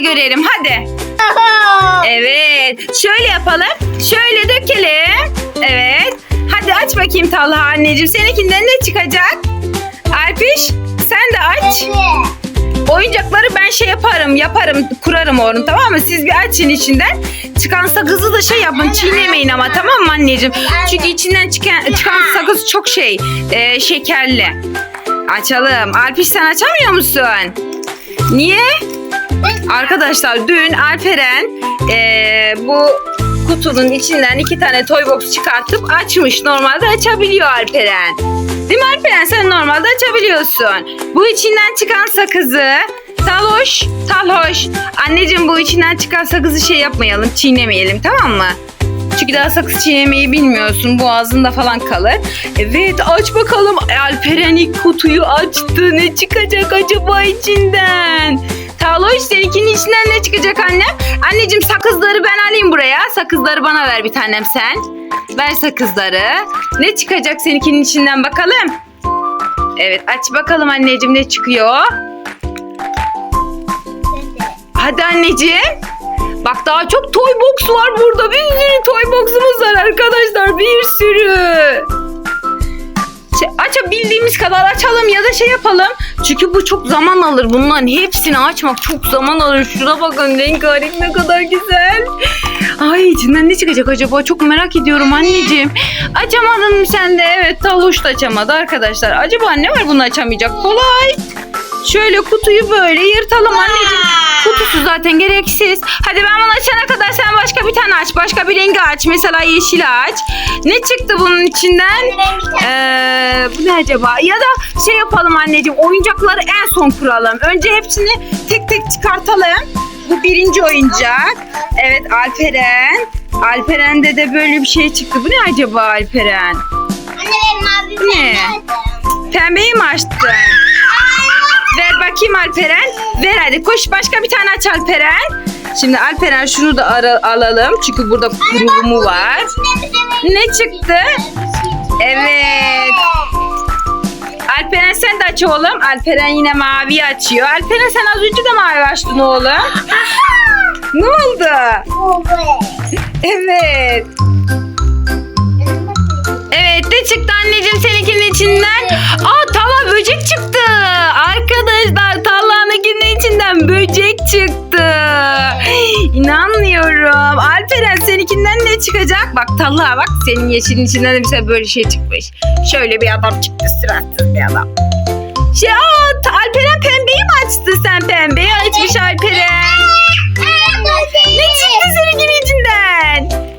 görelim. Hadi. Evet. Şöyle yapalım. Şöyle dökelim. Evet. Hadi aç bakayım Talha anneciğim. Seninkinden ne çıkacak? Alpiş sen de aç. Oyuncakları ben şey yaparım, yaparım, kurarım onu tamam mı? Siz bir açın içinden. Çıkan sakızı da şey yapın, çiğnemeyin ama tamam mı anneciğim? Çünkü içinden çıkan, çıkan sakız çok şey, e, şekerli. Açalım. Alpiş sen açamıyor musun? Niye? Arkadaşlar dün Alperen e, bu kutunun içinden iki tane toy box çıkartıp açmış. Normalde açabiliyor Alperen. Değil mi Alperen? Sen normalde açabiliyorsun. Bu içinden çıkan sakızı Talhoş, Talhoş. Anneciğim bu içinden çıkan sakızı şey yapmayalım, çiğnemeyelim tamam mı? Çünkü daha sakız çiğnemeyi bilmiyorsun. Boğazında falan kalır. Evet aç bakalım. Alperen ilk kutuyu açtı. Ne çıkacak acaba içinden? Taloş seninkinin içinden ne çıkacak annem? Anneciğim sakızları ben alayım buraya. Sakızları bana ver bir tanem sen. Ver sakızları. Ne çıkacak seninkinin içinden bakalım. Evet aç bakalım anneciğim ne çıkıyor. Hadi anneciğim. Bak daha çok toy box var burada. Bir sürü toy box'umuz var arkadaşlar. Bir sürü. Açabildiğimiz kadar açalım ya da şey yapalım. Çünkü bu çok zaman alır. Bunların hepsini açmak çok zaman alır. Şuna bakın rengarenk ne kadar güzel. Ay içinden ne çıkacak acaba? Çok merak ediyorum anneciğim. Açamadın sen de? Evet Taluş da açamadı arkadaşlar. Acaba ne var bunu açamayacak? Kolay. Şöyle kutuyu böyle yırtalım anneciğim. Kutusu zaten gereksiz. Hadi ben bunu açana kadar sen başka bir tane aç. Başka bir rengi aç. Mesela yeşil aç. Ne çıktı bunun içinden? Ee, bu ne acaba? Ya da şey yapalım anneciğim. Oyuncakları en son kuralım. Önce hepsini tek tek çıkartalım. Bu birinci oyuncak. Evet Alperen. Alperen'de de böyle bir şey çıktı. Bu ne acaba Alperen? Anne benim mavi Ne? Pembeyi mi açtın? Ver bakayım Alperen. Ver hadi koş başka bir tane aç Alperen. Şimdi Alperen şunu da ara- alalım. Çünkü burada kurulumu var. Ne çıktı? Evet. Alperen sen de aç oğlum. Alperen yine mavi açıyor. Alperen sen az önce de mavi açtın oğlum. Ne oldu? Evet. Ne çıktı anneciğim seninkinin içinden? Aa tala böcek çıktı. Arkadaşlar Talha'nınkinin içinden böcek çıktı. İnanmıyorum. Alperen seninkinden ne çıkacak? Bak Talha bak senin yeşilin içinden de mesela böyle şey çıkmış. Şöyle bir adam çıktı suratsız bir adam. Şey, aa, Alperen pembeyi mi açtı sen? Pembeyi açmış Alperen. Ne çıktı seninkinin içinden?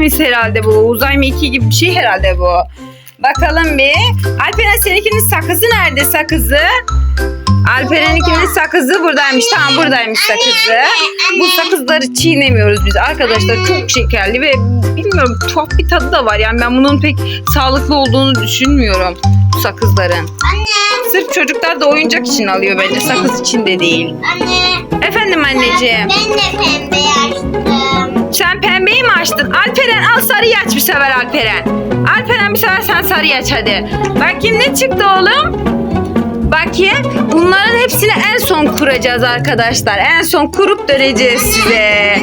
Gemisi herhalde bu. Uzay mekiği gibi bir şey herhalde bu. Bakalım bir. Alperen seninkinin sakızı nerede sakızı? Alperen'inkinin sakızı buradaymış. Tamam buradaymış sakızı. Bu sakızları çiğnemiyoruz biz arkadaşlar. Çok şekerli ve bilmiyorum tuhaf bir tadı da var. Yani ben bunun pek sağlıklı olduğunu düşünmüyorum. Bu sakızların. Anne. Sırf çocuklar da oyuncak için alıyor bence. Sakız için de değil. Anne. Efendim anneciğim. Ben de pembe açtım. Sen pembeyi mi açtın? Alperen al sarıyı aç bir sefer Alperen. Alperen bir sefer sen sarıyı aç hadi. Bakayım ne çıktı oğlum? Bakayım. Bunların hepsini en son kuracağız arkadaşlar. En son kurup döneceğiz size.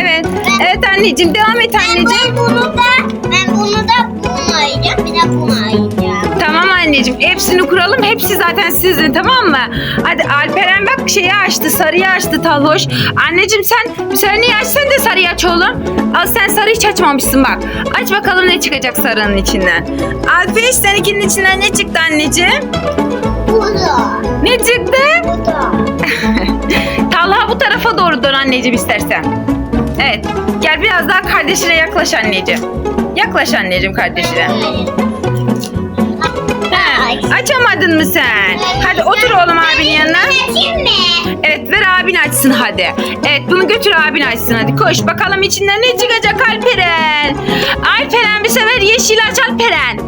Evet. Evet anneciğim devam et anneciğim. Ben bunu da ben bunu da bunu ayıracağım. Bir de bunu ayıracağım. Anneciğim hepsini kuralım. Hepsi zaten sizin tamam mı? Hadi Alperen bak şeyi açtı sarıyı açtı Talhoş. Anneciğim sen sarıyı aç sen de sarıyı aç oğlum. Al sen sarı hiç açmamışsın bak. Aç bakalım ne çıkacak sarının içinden. Alpiş seninkinin içinden ne çıktı anneciğim? Bu da. Ne çıktı? Bu da. Talha bu tarafa doğru dön anneciğim istersen. Evet. Gel biraz daha kardeşine yaklaş anneciğim. Yaklaş anneciğim kardeşine. Açamadın mı sen? Hadi otur oğlum abinin yanına. Açayım mı? Evet ver abin açsın hadi. Evet bunu götür abin açsın hadi. Koş bakalım içinden ne çıkacak Alperen. Alperen bir sefer yeşil aç Alperen.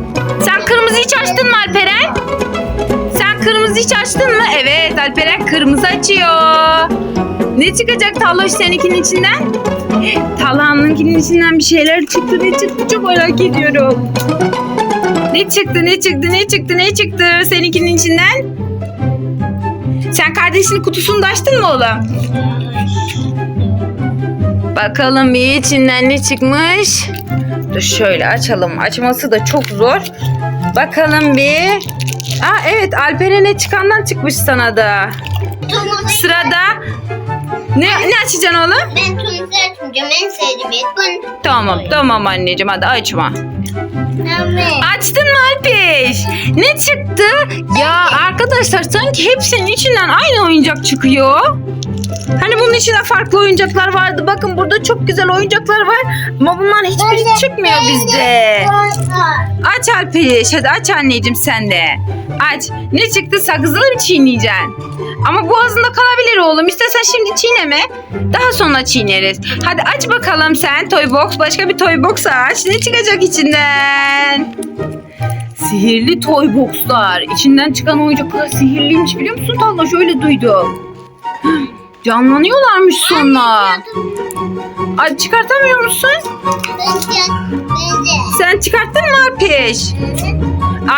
Sen kırmızı hiç açtın mı Alperen? Sen kırmızı hiç açtın mı? Evet Alperen kırmızı açıyor. Ne çıkacak Talloş seninkinin içinden? Talhan'ınkinin içinden bir şeyler çıktı. Ne çıktı çok merak ediyorum. Ne çıktı ne çıktı ne çıktı ne çıktı seninkinin içinden? Sen kardeşinin kutusunu da açtın mı oğlum? Bakalım bir içinden ne çıkmış. Dur şöyle açalım. Açması da çok zor. Bakalım bir. Aa evet Alperen'e çıkandan çıkmış sana da. Sırada ne, ne açacaksın oğlum? Ben tunuzu açmayacağım. En sevdiğim et bu. Tamam tamam anneciğim hadi açma. Açtın mı Alpiş? Ne çıktı? Ya arkadaşlar sanki hepsinin içinden aynı oyuncak çıkıyor. Hani bunun içinde farklı oyuncaklar vardı. Bakın burada çok güzel oyuncaklar var. Ama bunların hiçbiri çıkmıyor bizde. Aç Alpiş. Hadi aç anneciğim sen de. Aç. Ne çıktı? Sakızını mı çiğneyeceksin? Ama boğazında kalabilir oğlum. İstersen şimdi çiğneme. Daha sonra çiğneriz. Hadi aç bakalım sen toy box. Başka bir toy box aç. Ne çıkacak içinden? Sihirli toy boxlar. İçinden çıkan oyuncaklar sihirliymiş biliyor musun Talha? Şöyle duydum. Canlanıyorlarmış sonra. Ay çıkartamıyor musun? Sen çıkarttın mı Alpiş?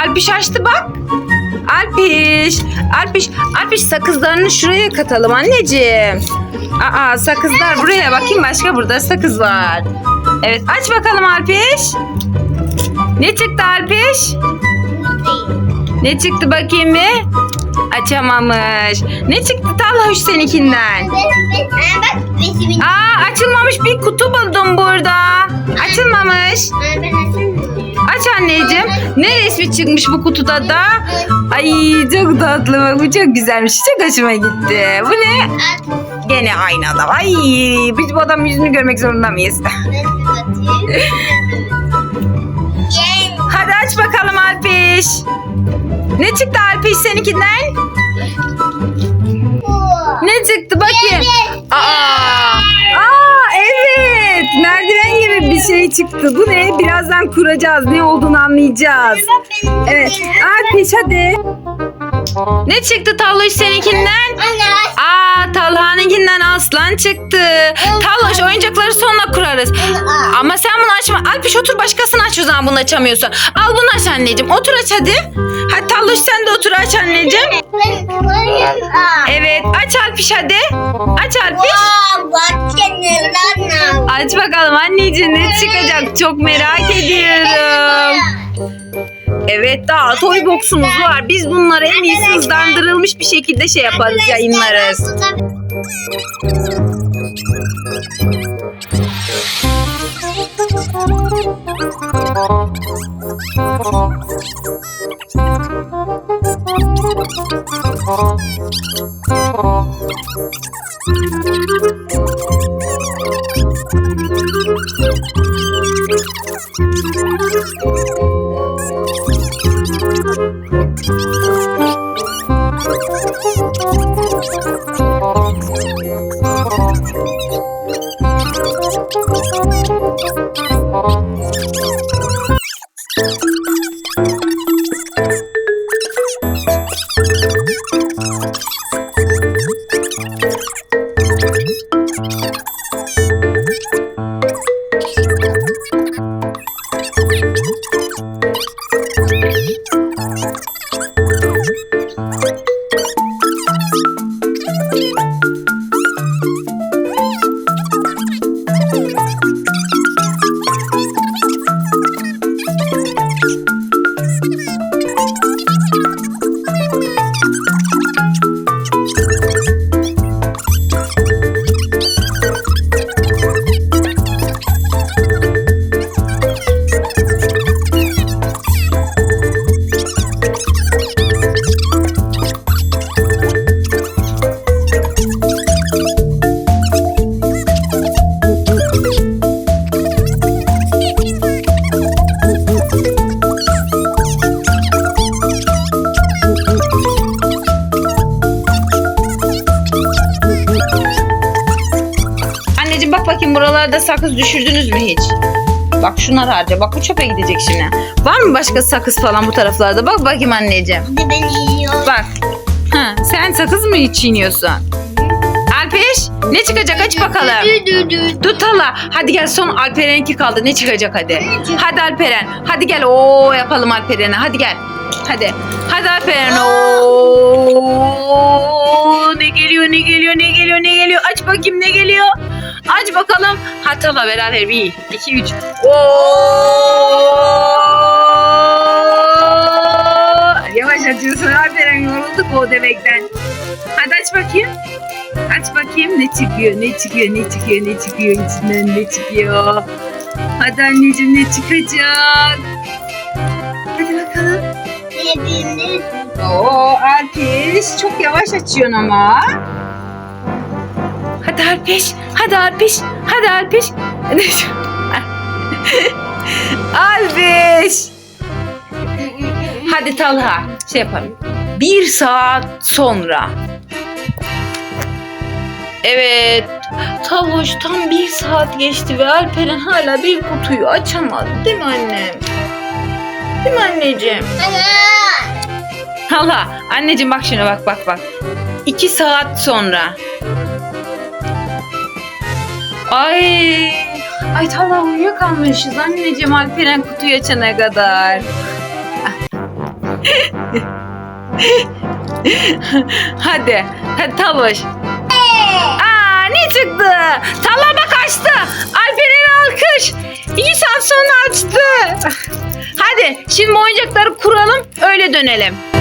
Alpiş açtı bak. Alpiş. Alpiş. Alpiş sakızlarını şuraya katalım anneciğim. Aa sakızlar buraya bakayım başka burada sakız var. Evet aç bakalım Alpiş. Ne çıktı Alpiş? Ne çıktı bakayım bir? Açamamış. Ne çıktı Talhoş seninkinden? Aa açılmamış bir kutu buldum burada. Açılmamış. Ben açamıyorum. Aç anneciğim. Ne resmi çıkmış bu kutuda da? Ay çok tatlı bak bu çok güzelmiş. Çok hoşuma gitti. Bu ne? Gene aynı adam. Ay biz bu adamın yüzünü görmek zorunda mıyız? Hadi aç bakalım Alpiş. Ne çıktı Alpiş seninkinden? Ne çıktı bakayım. Aa evet. Merdiven gibi bir şey çıktı. Bu ne? Birazdan kuracağız. Ne olduğunu anlayacağız. Evet. Alpiş hadi. Ne çıktı Talloş seninkinden? Aa Talha'nınkinden aslan çıktı. Talloş oyuncakları sonra kurarız. Ama sen bunu açma. Alpiş otur başkasını aç o zaman bunu açamıyorsun. Al bunu aç anneciğim. Otur aç hadi. Hadi Talloş sen de otur aç anneciğim. Evet aç Alpiş hadi. Aç Alpiş. Aç bakalım anneciğim ne çıkacak çok merak ediyorum. Evet daha toy box'umuz var. Biz bunları en iyisi hızlandırılmış bir şekilde şey yaparız yayınlarız. Anneciğim buralarda sakız düşürdünüz mü hiç? Bak şunlar harca. Bak bu çöpe gidecek şimdi. Var mı başka sakız falan bu taraflarda? Bak bakayım anneciğim. Hadi ben yiyorum. Bak. Ha, sen sakız mı çiğniyorsun? Alpeş ne çıkacak aç bakalım. Dur Tala. Hadi gel son Alperen'inki kaldı. Ne çıkacak hadi. Hadi Alperen. Hadi gel. Oo yapalım Alperen'e. Hadi gel. Hadi. Hadi Alperen. Oo ne geliyor ne geliyor ne geliyor ne geliyor. Aç bakayım ne geliyor. Aç bakalım. Hadi Tala beraber. Bir, iki, üç. Oo. Yavaş açıyorsun Alperen. Yorulduk o demekten. Hadi aç bakayım. Aç bakayım ne çıkıyor, ne çıkıyor, ne çıkıyor, ne çıkıyor içinden ne çıkıyor. Hadi anneciğim ne çıkacak? Hadi bakalım. Hepimiz Oo Alpiş çok yavaş açıyorsun ama. Hadi Alpiş, hadi Alpiş, hadi Alpiş. Alpiş. Hadi Talha şey yapalım. Bir saat sonra. Evet. Talhoş tam bir saat geçti ve Alperen hala bir kutuyu açamadı. Değil mi annem? Değil mi anneciğim? Talha anneciğim bak şuna bak bak bak. İki saat sonra. Ay. Ay Talha uyuyakalmışız anneciğim Alperen kutuyu açana kadar. hadi. Hadi Talhoş. Aa ne çıktı? Talha bak açtı. Alperen alkış. İki saat açtı. Hadi şimdi oyuncakları kuralım öyle dönelim.